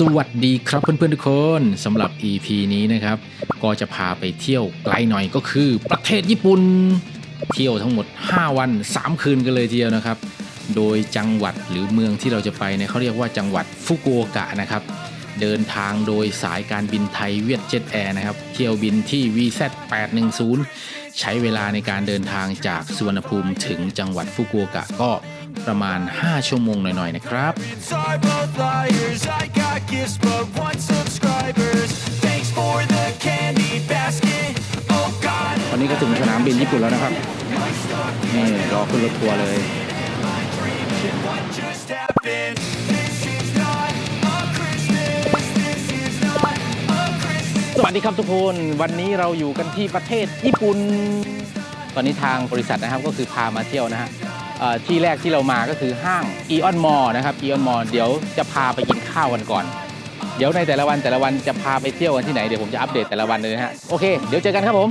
สวัสดีครับเพื่อนๆทุกคนสำหรับ EP นี้นะครับ ก็จะพาไปเที่ยวไกลหน่อยก็คือประเทศญี่ปุ่น เที่ยวทั้งหมด 5 วัน 3 คืนกันเลยทีเดียวนะครับ โดยจังหวัดหรือเมืองที่เราจะไปเนี่ยเขาเรียกว่าจังหวัดฟุกุโอกะนะครับ เดินทางโดยสายการบินไทยเวียดเจ็ตแอร์นะครับ เที่ยวบินที่ VZ 810 ใช้เวลาในการเดินทางจากสุวรรณภูมิถึงจังหวัดฟุกุโอกะก็ ประมาณ 5 ชั่วโมงหน่อยๆ นะครับ are both liars. I got gifts, but one subscribers. Thanks for the candy basket. Oh God. ตอนนี้ก็ถึงสนามบินญี่ปุ่นแล้วนะครับ นี่รอขึ้นรถทัวร์เลย What just happened? This is not a Christmas. This is not a Christmas. สวัสดีครับทุกคน วันนี้เราอยู่กันที่ประเทศญี่ปุ่น ตอนนี้ทางบริษัทนะครับก็คือพามาเที่ยวนะฮะเอ่อ ที่แรกที่เรามาก็คือห้างอีออนมอลนะครับอีออนมอลเดี๋ยวจะพาไปกินข้าวกันก่อน เดี๋ยวในแต่ละวันแต่ละวันจะพาไปเที่ยวกันที่ไหนเดี๋ยวผมจะอัปเดตแต่ละวันเลยนะฮะโอเคเดี๋ยวเจอกันครับผม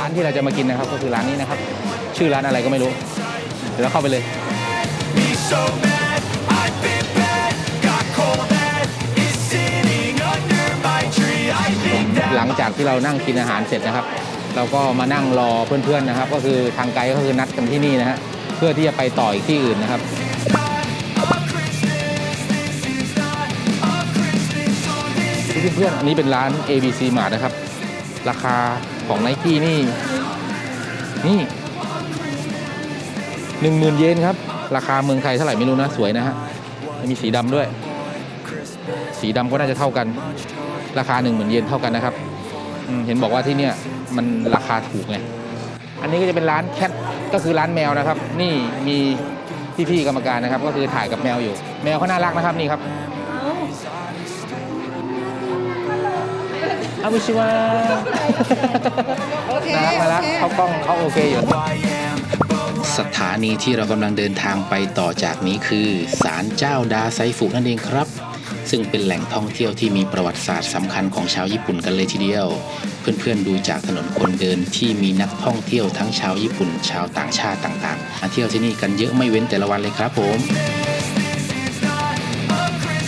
ร้านที่เราจะมากินนะครับก็คือร้านนี้นะครับ ชื่อร้านอะไรก็ไม่รู้ เดี๋ยวเราเข้าไปเลย จากที่เรานั่งกินอาหารเสร็จนะครับ เราก็มานั่งรอเพื่อนๆนะครับ ก็คือทางไกด์ก็คือนัดกันที่นี่นะฮะเพื่อที่จะไปต่ออีกที่อื่นนะครับเพื่อนๆอันนี้เป็นร้าน ABC Mart นะครับ ราคาของไนกี้นี่ นี่หนึ่งหมื่นเยนครับ ราคาเมืองไทยเท่าไหร่ไม่รู้นะสวยนะฮะมีสีดำด้วย สีดำก็น่าจะเท่ากัน ราคา1 0,000เยนเท่ากันนะครับ อืมเห็นบอกว่าที่เนี่ยมันราคาถูกไง อันนี้ก็จะเป็นร้านแคทก็คือร้านแมวนะครับ นี่มีพี่ๆกรรมการนะครับ ก็คือถ่ายกับแมวอยู่ แมวเขาน่ารักนะครับนี่ครับอาบุชิวะน่ารักน่ารักเขากล้องเขาโอเคอยู่ I am. สถานีที่เรากำลังเดินทางไปต่อจากนี้คือศาลเจ้าดาไซฟุนั่นเองครับ ซึ่งเป็นแหล่งท่องเที่ยวที่มีประวัติศาสตร์สำคัญของชาวญี่ปุ่นกันเลยทีเดียว เพื่อนๆดูจากถนนคนเดินที่มีนักท่องเที่ยวทั้งชาวญี่ปุ่น ชาวต่างชาติต่างๆมาเที่ยวที่นี่กันเยอะไม่เว้นแต่ละวันเลยครับผม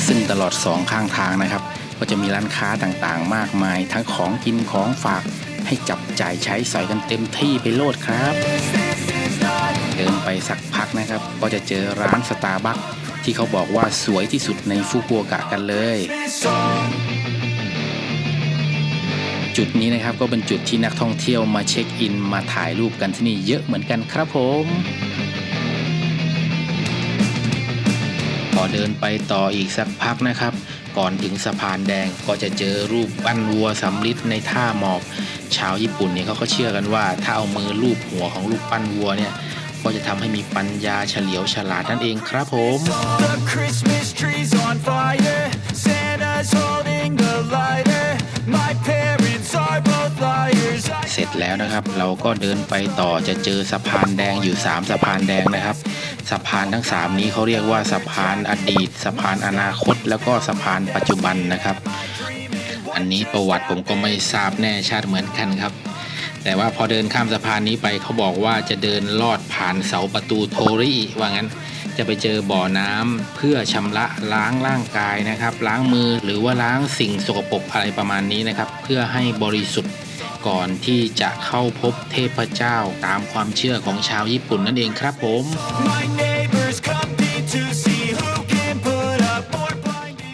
ซึ่งตลอดสองข้างทางนะครับ ก็จะมีร้านค้าต่างๆ มากมาย ทั้งของกินของฝากให้จับจ่ายใช้สอยกันเต็มที่ไปโลดครับ เดินไปสักพักนะครับ ก็จะเจอร้านสตาร์บัค ที่เขาบอกว่าสวยที่สุดในฟุกุโอกะกันเลย จุดนี้นะครับก็เป็นจุดที่นักท่องเที่ยวมาเช็คอิน มาถ่ายรูปกันที่นี่เยอะเหมือนกันครับผมพอเดินไปต่ออีกสักพักนะครับ ก่อนถึงสะพานแดงก็จะเจอรูปปั้นวัวสำริดในท่าหมอบ ชาวญี่ปุ่นเนี่ยเขาก็เชื่อกันว่า ถ้าเอามือลูบหัวของรูปปั้นวัวเนี่ย ก็จะทำให้มีปัญญาเฉลียวฉลาดนั่นเองครับผม The Christmas tree's on fire. Santa's holding the lighter. My parents are both liars. I เสร็จแล้วนะครับ เราก็เดินไปต่อจะเจอสะพานแดงอยู่ 3 สะพานแดงนะครับ สะพานทั้ง 3 นี้เขาเรียกว่าสะพานอดีต สะพานอนาคต แล้วก็สะพานปัจจุบันนะครับ อันนี้ประวัติผมก็ไม่ทราบแน่ชัดเหมือนกันครับ แต่ว่าพอเดินข้ามสะพานนี้ไปเขาบอกว่าจะเดินลอดผ่านเสาประตูโทริว่างั้นจะไปเจอบ่อน้ำเพื่อชำระล้างร่างกายนะครับ ล้างมือหรือว่าล้างสิ่งสกปรกอะไรประมาณนี้นะครับ เพื่อให้บริสุทธิ์ก่อนที่จะเข้าพบเทพเจ้าตามความเชื่อของชาวญี่ปุ่นนั่นเองครับผม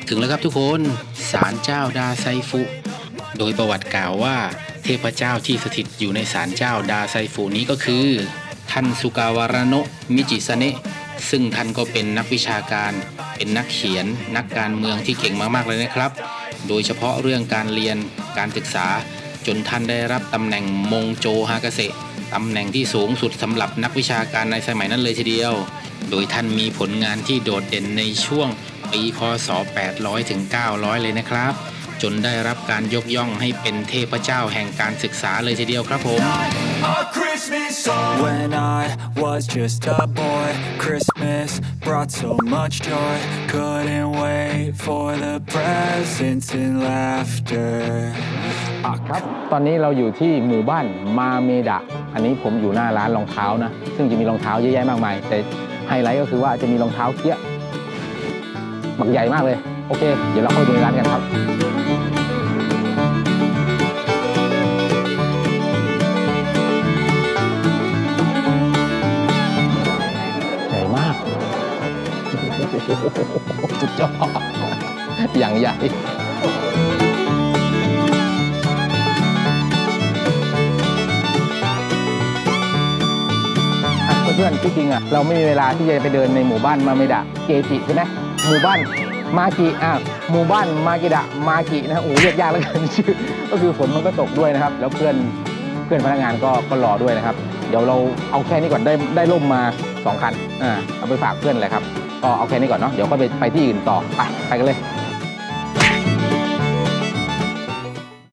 ถึงแล้วครับทุกคนศาลเจ้าดาไซฟุ โดยประวัติกล่าวว่า เทพเจ้าที่สถิตอยู่ในศาลเจ้าดาไซฟุนี้ก็คือ ท่านสุกาวารโนะมิจิสเนะซึ่งท่านก็เป็นนักวิชาการ เป็นนักเขียน นักการเมืองที่เก่งมากๆเลยนะครับ โดยเฉพาะเรื่องการเรียนการศึกษา จนท่านได้รับตำแหน่งมงโจฮากาเซตำแหน่งที่สูงสุดสำหรับนักวิชาการในสมัยนั้นเลยทีเดียว โดยท่านมีผลงานที่โดดเด่นในช่วงปี พศ 800 ถึง 900 เลยนะครับ จนได้รับการยกย่องให้เป็นเทพเจ้าแห่งการศึกษาเลยทีเดียวครับผม A Christmas song. When I was just a boy, Christmas brought so much joy. Couldn't wait for the presents and laughter. ครับ ตอนนี้เราอยู่ที่หมู่บ้านมาเมดะ อันนี้ผมอยู่หน้าร้านรองเท้านะ ซึ่งจะมีรองเท้าเยอะแยะมากมาย แต่ไฮไลท์ก็คือว่าจะมีรองเท้าเกี้ยบักใหญ่มากเลย โอเค เดี๋ยวเราเข้าไปดูในร้านกันครับใหญ่มากสุดยอดอย่างใหญ่เพื่อนๆที่จริงอะเราไม่มีเวลาที่จะไปเดินในหมู่บ้านมาเมดะเกจิใช่ไหมหมู่บ้าน มากิอะหมู่บ้านมากิดะมากินะโอ้เรียกยากแล้วกันชื่อก็คือฝนมันก็ตกด้วยนะครับ แล้วเพื่อนเพื่อนพนักงานก็ก็รอด้วยนะครับ เดี๋ยวเราเอาแค่นี้ก่อนได้ได้ร่มมาสองคันอ่าเอาไปฝากเพื่อนเลยครับก็เอาแค่นี้ก่อนเนาะเดี๋ยวก็ไปไปที่อื่นต่อไปไปกันเลย